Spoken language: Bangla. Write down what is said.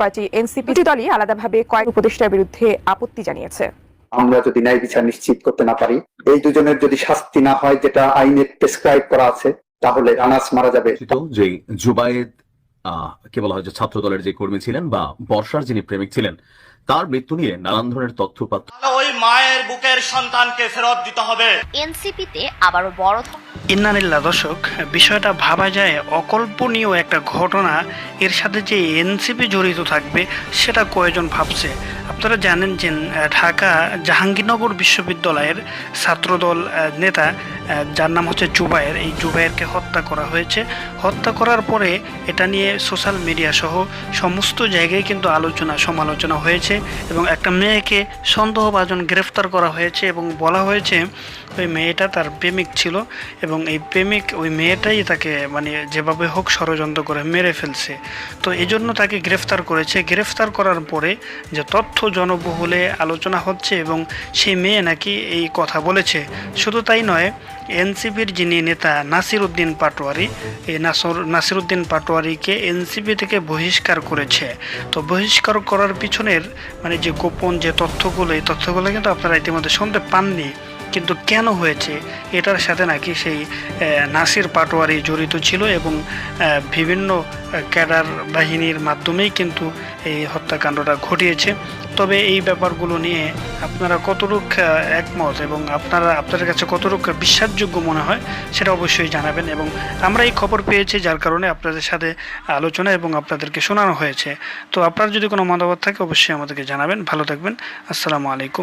পার্টি এনসিপি দলই আলাদাভাবে কয়েক উপদেষ্টার বিরুদ্ধে আপত্তি জানিয়েছে। আমরা যদি ন্যায় বিচার নিশ্চিত করতে না পারি এই দুজনের যদি শাস্তি না হয় যেটা আইনে প্রেসক্রাইব করা আছে তাহলে আনাস মারা যাবে। যে জুবায়েদ কে বলা হয় যে ছাত্র দলের যে কর্মী ছিলেন বা বর্ষার যিনি প্রেমিক ছিলেন তার মৃত্যু নিয়ে নানান ধরনের তথ্যপাত্র ওই মায়ের বুকের সন্তানকে ফেরত দিতে হবে। এনসিপিতে আবারও বড় ধরনের ইন্নানিল্লা দর্শক, বিষয়টা ভাবা যায় অকল্পনীয় একটা ঘটনা, এর সাথে যে এনসিপি জড়িত থাকবে, সেটা কয়জন ভাবছে? আপনারা জানেন যে ঢাকা জাহাঙ্গীরনগর বিশ্ববিদ্যালয়ের ছাত্রদল নেতা যার নাম হচ্ছে জুবায়ের। এই জুবায়েরকে হত্যা করা হয়েছে। হত্যা করার পরে এটা নিয়ে সোশ্যাল মিডিয়া সহ সমস্ত জায়গায় কিন্তু আলোচনা, সমালোচনা হয়েছে এবং একটা মেয়েকে সন্দেহভাজন গ্রেফতার করা হয়েছে এবং বলা হয়েছে ওই মেয়েটা তার প্রেমিক ছিল এবং এই প্রেমিক, ওই মেয়েটাই তাকে মানে যেভাবে হোক ষড়যন্ত্র করে মেরে ফেলছে। তো এই জন্য তাকে গ্রেফতার করেছে। গ্রেফতার করার পরে যে তথ্য জনবহুলে আলোচনা হচ্ছে এবং সেই মেয়ে নাকি এই কথা বলেছে। শুধু তাই নয় এনসিপির যিনি নেতা নাসির উদ্দিন পাটোয়ারি, এই নাসর নাসির উদ্দিন পাটোয়ারিকে এনসিপি থেকে বহিষ্কার করেছে। তো বহিষ্কার করার পিছনের মানে যে গোপন যে তথ্যগুলো, এই তথ্যগুলো কিন্তু আপনারা ইতিমধ্যে শুনতে পাননি। কিন্তু কেন হয়েছে? এটার সাথে নাকি সেই নাসির পাটোয়ারি জড়িত ছিল এবং বিভিন্ন ক্যাডার বাহিনীর মাধ্যমেই কিন্তু এই হত্যাকাণ্ডটা ঘটিয়েছে। তবে এই ব্যাপারগুলো নিয়ে আপনারা কতটুক একমত এবং আপনারা, আপনাদের কাছে কতটুক বিশ্বাসযোগ্য মনে হয় সেটা অবশ্যই জানাবেন এবং আমরা এই খবর পেয়েছি যার কারণে আপনাদের সাথে আলোচনা এবং আপনাদেরকে শোনানো হয়েছে। তো আপনার যদি কোনো মতামত থাকে অবশ্যই আমাদেরকে জানাবেন। ভালো থাকবেন। আসসালামু আলাইকুম।